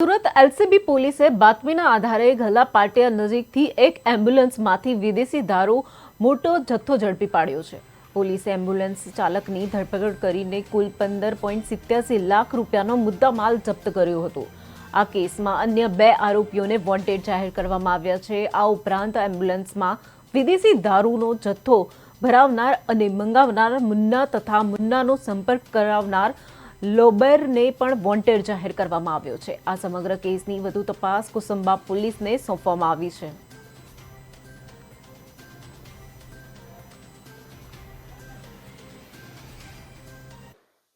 Surat LCB પોલીસે બાતમીના આધારે ઘલા પાટિયા નજીકથી એક એમ્બ્યુલન્સમાંથી વિદેશી દારૂ મોટો જથ્થો ઝડપી પાડ્યો છે. પોલીસે એમ્બ્યુલન્સ ચાલકની ધરપકડ કરીને કુલ પંદર પોઈન્ટ સિત્યાસી લાખ રૂપિયાનો મુદ્દામાલ જપ્ત કર્યો હતો. આ કેસમાં અન્ય બે આરોપીઓને વોન્ટેડ જાહેર કરવામાં આવ્યા છે. આ ઉપરાંત એમ્બ્યુલન્સમાં વિદેશી દારૂનો જથ્થો ભરાવનાર અને મંગાવનાર મુન્ના તથા મુન્નાનો સંપર્ક કરાવનાર લોબરને પણ વોન્ટેડ જાહેર કરવામાં આવ્યો છે. આ સમગ્ર કેસની વધુ તપાસ કુસુંબા પોલીસને સોંપવામાં આવી છે.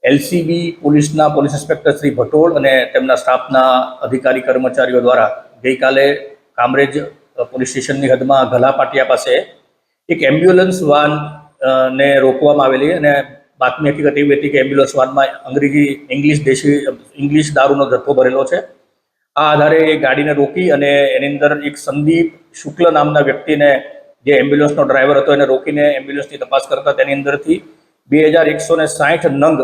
એલસીબી પોલીસના પોલીસ ઇન્સ્પેક્ટર શ્રી ભટોળ અને તેમના સ્ટાફના અધિકારી કર્મચારીઓ દ્વારા ગઈકાલે કામરેજ પોલીસ સ્ટેશનની હદમાં ગલાપાટિયા પાસે એક એમ્બ્યુલન્સ વાન ને રોકવામાં આવેલી અને બાતમી હકીકત એવી હતી કે એમ્બ્યુલન્સ વાનમાં અંગ્રેજી, ઇંગ્લિશ, દેશી, ઇંગ્લિશ દારૂનો જથ્થો ભરેલો છે. આ આધારે એ ગાડીને રોકી અને એની અંદર એક સંદીપ શુક્લ નામના વ્યક્તિને જે એમ્બ્યુલન્સનો ડ્રાઈવર હતો એને રોકીને એમ્બ્યુલન્સની તપાસ કરતા તેની અંદરથી બે હજાર એકસો ને સાઠ નંગ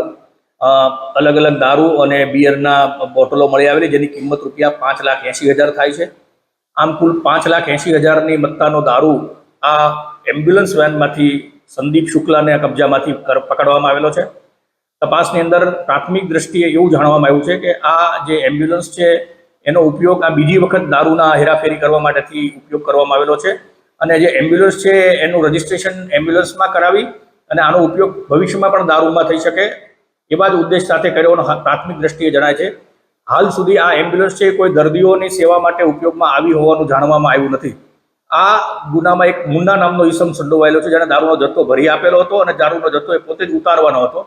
અલગ અલગ દારૂ અને બિયરના બોટલો મળી આવેલી જેની કિંમત રૂપિયા પાંચ લાખ એંશી હજાર થાય છે. આમ કુલ પાંચ લાખ એંશી હજારની મત્તાનો દારૂ આ એમ્બ્યુલન્સ વેનમાંથી સંદીપ શુક્લાને કબજામાંથી પકડવામાં આવેલો છે. તપાસની અંદર પ્રાથમિક દ્રષ્ટિએ એવું જાણવામાં આવ્યું છે કે આ જે એમ્બ્યુલન્સ છે, એનો ઉપયોગ આ બીજી વખત દારૂના હેરાફેરી કરવા માટેથી ઉપયોગ કરવામાં આવેલો છે અને જે એમ્બ્યુલન્સ છે, એનું રજિસ્ટ્રેશન એમ્બ્યુલન્સમાં કરાવી અને આનો ઉપયોગ ભવિષ્યમાં પણ દારૂમાં થઈ શકે એવા જ ઉદ્દેશ સાથે કર્યોનો પ્રાથમિક દ્રષ્ટિએ જણાય છે. હાલ સુધી આ એમ્બ્યુલન્સ છે કોઈ દર્દીઓની સેવા માટે ઉપયોગમાં આવી હોવાનું જાણવામાં આવ્યું નથી. આ ગુનામાં એક મુન્ના નામનો ઈસમ સંડોવાયેલો છે જેને દારૂનો જથ્થો ભરી આપેલો હતો અને દારૂનો જથ્થો એ પોતે જ ઉતારવાનો હતો.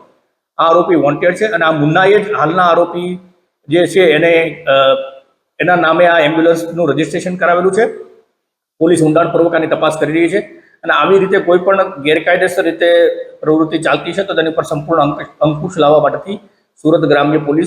આ આરોપી વોન્ટેડ છે અને આ મુન્નાએ જ હાલના આરોપી જે છે એને એના નામે આ એમ્બ્યુલન્સનું રજીસ્ટ્રેશન કરાવેલું છે. પોલીસ ઊંડાણપૂર્વક આની તપાસ કરી રહી છે અને આવી રીતે કોઈ પણ ગેરકાયદેસર રીતે પ્રવૃત્તિ ચાલતી છે તો તેની પર સંપૂર્ણ અંક- અંકુશ લાવવા માટેથી સુરત ગ્રામ્ય પોલીસ